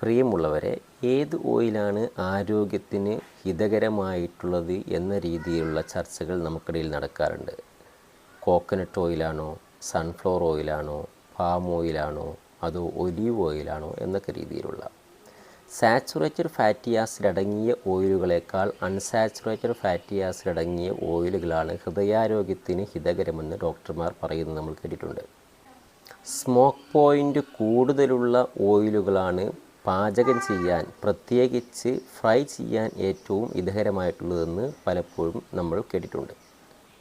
പ്രിയമുള്ളവരെ ഏത് ഓയിലാണ് ആരോഗ്യത്തിന് ഹിതകരമായിട്ടുള്ളത് എന്ന രീതിയിലുള്ള ചർച്ചകൾ നമുക്കിടയിൽ നടക്കാറുണ്ട്. കോക്കനട്ട് ഓയിലാണോ സൺഫ്ലവർ ഓയിലാണോ പാം ഓയിലാണോ അതോ ഒലീവ് ഓയിലാണോ എന്നൊക്കെ രീതിയിലുള്ള. സാച്ചുറേറ്റഡ് ഫാറ്റി ആസിഡ് അടങ്ങിയ ഓയിലുകളേക്കാൾ അൺസാച്ചുറേറ്റഡ് ഫാറ്റി ആസിഡ് അടങ്ങിയ ഓയിലുകളാണ് ഹൃദയാരോഗ്യത്തിന് ഹിതകരമെന്ന് ഡോക്ടർമാർ പറയുന്നത് നമ്മൾ കേട്ടിട്ടുണ്ട്. സ്മോക്ക് പോയിന്റ് കൂടുതലുള്ള ഓയിലുകളാണ് പാചകം ചെയ്യാൻ പ്രത്യേകിച്ച് ഫ്രൈ ചെയ്യാൻ ഏറ്റവും ഇതകരമായിട്ടുള്ളതെന്ന് പലപ്പോഴും നമ്മൾ കേട്ടിട്ടുണ്ട്.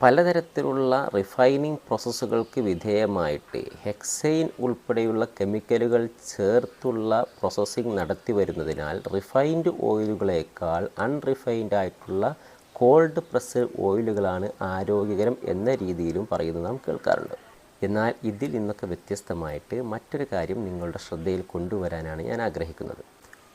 പലതരത്തിലുള്ള റിഫൈനിങ് പ്രോസസ്സുകൾക്ക് വിധേയമായിട്ട് ഹെക്സൈൻ ഉൾപ്പെടെയുള്ള കെമിക്കലുകൾ ചേർത്തുള്ള പ്രോസസ്സിംഗ് നടത്തി വരുന്നതിനാൽ റിഫൈൻഡ് ഓയിലുകളേക്കാൾ അൺറിഫൈൻഡ് ആയിട്ടുള്ള കോൾഡ് പ്രസ്ഡ് ഓയിലുകളാണ് ആരോഗ്യകരം എന്ന രീതിയിലും പറയുന്നത് നാം കേൾക്കാറുണ്ട്. എന്നാൽ ഇതിൽ നിന്നൊക്കെ വ്യത്യസ്തമായിട്ട് മറ്റൊരു കാര്യം നിങ്ങളുടെ ശ്രദ്ധയിൽ കൊണ്ടുവരാനാണ് ഞാൻ ആഗ്രഹിക്കുന്നത്.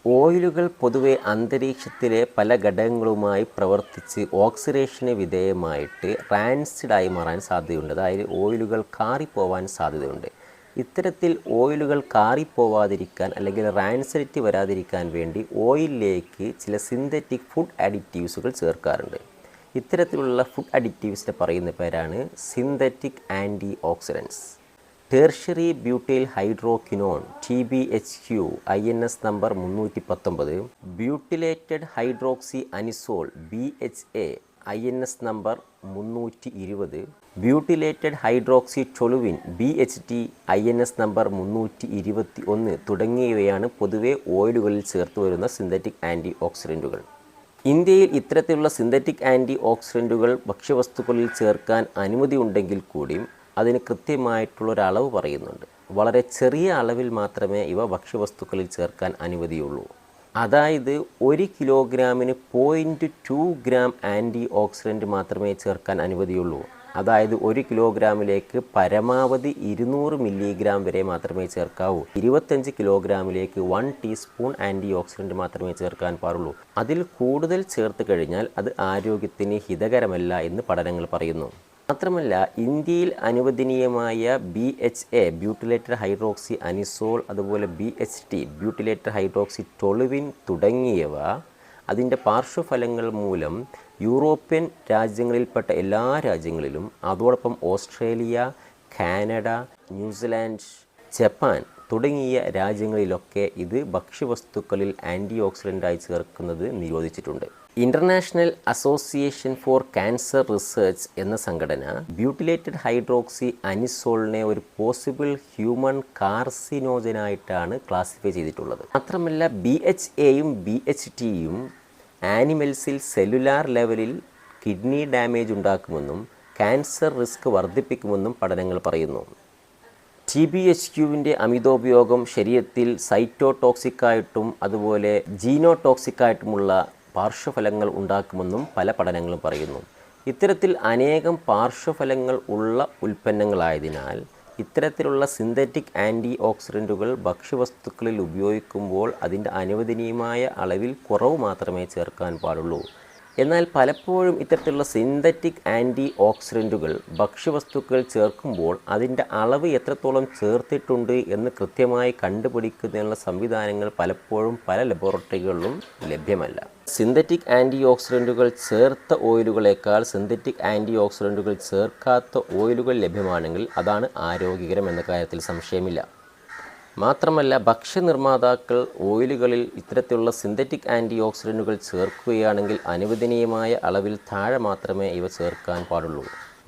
ഓയിലുകൾ പൊതുവെ അന്തരീക്ഷത്തിലെ പല ഘടകങ്ങളുമായി പ്രവർത്തിച്ച് ഓക്സിഡേഷന് വിധേയമായിട്ട് റാൻസിഡായി മാറാൻ സാധ്യതയുണ്ട്. അതായത് ഓയിലുകൾ കാറിപ്പോവാൻ സാധ്യതയുണ്ട്. ഇത്തരത്തിൽ ഓയിലുകൾ കാറിപ്പോവാതിരിക്കാൻ അല്ലെങ്കിൽ റാൻസിഡിറ്റി വരാതിരിക്കാൻ വേണ്ടി ഓയിലിലേക്ക് ചില സിന്തറ്റിക് ഫുഡ് അഡിറ്റീവ്സുകൾ ചേർക്കാറുണ്ട്. ഇത്തരത്തിലുള്ള ഫുഡ് അഡിക്റ്റീവ്സിന്റെ പറയുന്ന പേരാണ് synthetic anti oxidants tertiary butyl hydroquinone T B H Q I N S number മുന്നൂറ്റി പത്തൊമ്പത് butylated hydroxy anisole B H A I N S number മുന്നൂറ്റി ഇരുപത് butylated hydroxy toluene B H T I N S number മുന്നൂറ്റി ഇരുപത്തി ഒന്ന് തുടങ്ങിയവയാണ് പൊതുവെ ഓയിലുകളിൽ ചേർത്ത് വരുന്ന സിന്തറ്റിക് ആന്റി ഓക്സിഡന്റുകൾ ഇന്ത്യയിൽ ഇത്തരത്തിലുള്ള സിന്തറ്റിക് ആന്റി ഓക്സിഡന്റുകൾ ഭക്ഷ്യവസ്തുക്കളിൽ ചേർക്കാൻ അനുമതി ഉണ്ടെങ്കിൽ കൂടിയും അതിന് കൃത്യമായിട്ടുള്ളൊരളവ് പറയുന്നുണ്ട്. വളരെ ചെറിയ അളവിൽ മാത്രമേ ഇവ ഭക്ഷ്യവസ്തുക്കളിൽ ചേർക്കാൻ അനുമതിയുള്ളൂ. അതായത് ഒരു കിലോഗ്രാമിന് point two gram anti oxidant മാത്രമേ ചേർക്കാൻ അനുമതിയുള്ളൂ. അതായത് ഒരു കിലോഗ്രാമിലേക്ക് പരമാവധി ഇരുന്നൂറ് മില്ലിഗ്രാം വരെ മാത്രമേ ചേർക്കാവൂ. ഇരുപത്തഞ്ച് കിലോഗ്രാമിലേക്ക് വൺ ടീസ്പൂൺ ആന്റി ഓക്സിഡന്റ് മാത്രമേ ചേർക്കാൻ പാടുള്ളൂ. അതിൽ കൂടുതൽ ചേർത്ത് കഴിഞ്ഞാൽ അത് ആരോഗ്യത്തിന് ഹിതകരമല്ല എന്ന് പഠനങ്ങൾ പറയുന്നു. മാത്രമല്ല ഇന്ത്യയിൽ അനുവദനീയമായ B H A butylated hydroxy anisole അതുപോലെ B H T butylated hydroxy toluene തുടങ്ങിയവ അതിന്റെ പാർശ്വഫലങ്ങൾ മൂലം യൂറോപ്യൻ രാജ്യങ്ങളിൽപ്പെട്ട എല്ലാ രാജ്യങ്ങളിലും അതോടൊപ്പം ഓസ്ട്രേലിയ കാനഡ ന്യൂസിലാൻഡ് ജപ്പാൻ തുടങ്ങിയ രാജ്യങ്ങളിലൊക്കെ ഇത് ഭക്ഷ്യവസ്തുക്കളിൽ ആന്റി ഓക്സിഡന്റായി ചേർക്കുന്നത് നിരോധിച്ചിട്ടുണ്ട്. International Association for Cancer Research എന്ന സംഘടന ബ്യൂട്ടിലേറ്റഡ് ഹൈഡ്രോക്സി അനിസോളിനെ ഒരു പോസിബിൾ ഹ്യൂമൻ കാർസിനോജനായിട്ടാണ് ക്ലാസിഫൈ ചെയ്തിട്ടുള്ളത്. മാത്രമല്ല ബി എച്ച് എയും ബി എച്ച് ടിയും ആനിമൽസിൽ സെല്ലുലാർ ലെവലിൽ കിഡ്നി ഡാമേജ് ഉണ്ടാക്കുമെന്നും ക്യാൻസർ റിസ്ക് വർദ്ധിപ്പിക്കുമെന്നും പഠനങ്ങൾ പറയുന്നു. ടി ബി എച്ച് ക്യുവിന്റെ അമിതോപയോഗം ശരീരത്തിൽ സൈറ്റോടോക്സിക്കായിട്ടും അതുപോലെ ജീനോടോക്സിക്കായിട്ടുമുള്ള പാർശ്വഫലങ്ങൾ ഉണ്ടാക്കുമെന്നും പല പഠനങ്ങളും പറയുന്നു. ഇത്തരത്തിൽ അനേകം പാർശ്വഫലങ്ങൾ ഉള്ള ഉൽപ്പന്നങ്ങളായതിനാൽ ഇത്തരത്തിലുള്ള സിന്തറ്റിക് ആന്റി ഓക്സിഡന്റുകൾ ഭക്ഷ്യവസ്തുക്കളിൽ ഉപയോഗിക്കുമ്പോൾ അതിന്റെ അനുവദനീയമായ അളവിൽ കുറവ് മാത്രമേ ചേർക്കാൻ പാടുള്ളൂ. എന്നാൽ പലപ്പോഴും ഇത്തരത്തിലുള്ള സിന്തറ്റിക് ആന്റി ഓക്സിഡന്റുകൾ ഭക്ഷ്യവസ്തുക്കൾ ചേർക്കുമ്പോൾ അതിന്റെ അളവ് എത്രത്തോളം ചേർത്തിട്ടുണ്ട് എന്ന് കൃത്യമായി കണ്ടുപിടിക്കുന്നതിനുള്ള സംവിധാനങ്ങൾ പലപ്പോഴും പല ലബോറട്ടറികളിലും ലഭ്യമല്ല. സിന്തറ്റിക് ആന്റി ഓക്സിഡന്റുകൾ ചേർത്ത ഓയിലുകളേക്കാൾ സിന്തറ്റിക് ആന്റി ഓക്സിഡന്റുകൾ ചേർക്കാത്ത ഓയിലുകൾ ലഭ്യമാണെങ്കിൽ അതാണ് ആരോഗ്യകരം എന്ന കാര്യത്തിൽ സംശയമില്ല. മാത്രമല്ല ഭക്ഷ്യനിർമ്മാതാക്കൾ ഓയിലുകളിൽ ഇത്തരത്തിലുള്ള സിന്തറ്റിക് ആന്റി ഓക്സിഡന്റുകൾ ചേർക്കുകയാണെങ്കിൽ അനുവദനീയമായ അളവിൽ താഴെ മാത്രമേ ഇവ ചേർക്കാൻ പാടുള്ളൂ.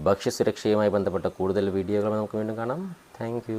ഭക്ഷ്യസുരക്ഷയുമായി ബന്ധപ്പെട്ട കൂടുതൽ വീഡിയോകൾ നമുക്ക് വീണ്ടും കാണാം. താങ്ക്